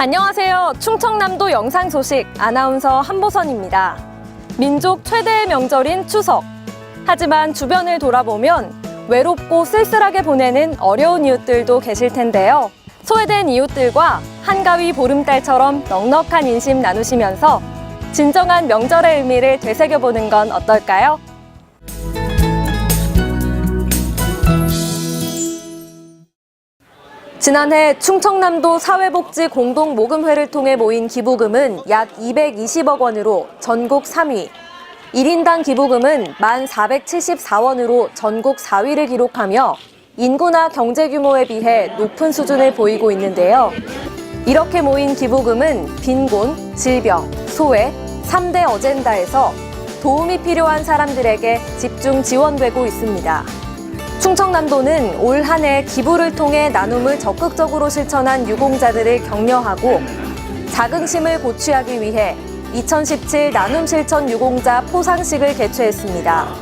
안녕하세요. 충청남도 영상 소식 아나운서 한보선입니다. 민족 최대의 명절인 추석. 하지만 주변을 돌아보면 외롭고 쓸쓸하게 보내는 어려운 이웃들도 계실 텐데요. 소외된 이웃들과 한가위 보름달처럼 넉넉한 인심 나누시면서 진정한 명절의 의미를 되새겨보는 건 어떨까요? 지난해 충청남도 사회복지 공동모금회를 통해 모인 기부금은 약 220억 원으로 전국 3위. 1인당 기부금은 1,474원으로 전국 4위를 기록하며 인구나 경제 규모에 비해 높은 수준을 보이고 있는데요. 이렇게 모인 기부금은 빈곤, 질병, 소외, 3대 어젠다에서 도움이 필요한 사람들에게 집중 지원되고 있습니다. 충청남도는 올 한 해 기부를 통해 나눔을 적극적으로 실천한 유공자들을 격려하고 자긍심을 고취하기 위해 2017 나눔 실천 유공자 포상식을 개최했습니다.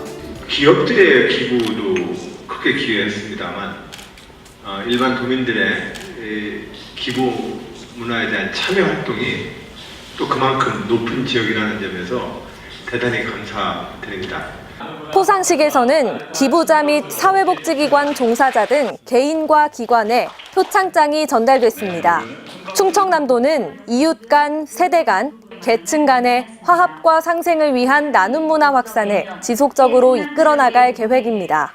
기업들의 기부도 크게 기여했습니다만 어, 일반 도민들의 이 기부 문화에 대한 참여 활동이 또 그만큼 높은 지역이라는 점에서 대단히 감사드립니다. 포상식에서는 기부자 및 사회복지기관 종사자 등 개인과 기관에 표창장이 전달됐습니다. 충청남도는 이웃 간, 세대 간, 계층 간의 화합과 상생을 위한 나눔 문화 확산을 지속적으로 이끌어 나갈 계획입니다.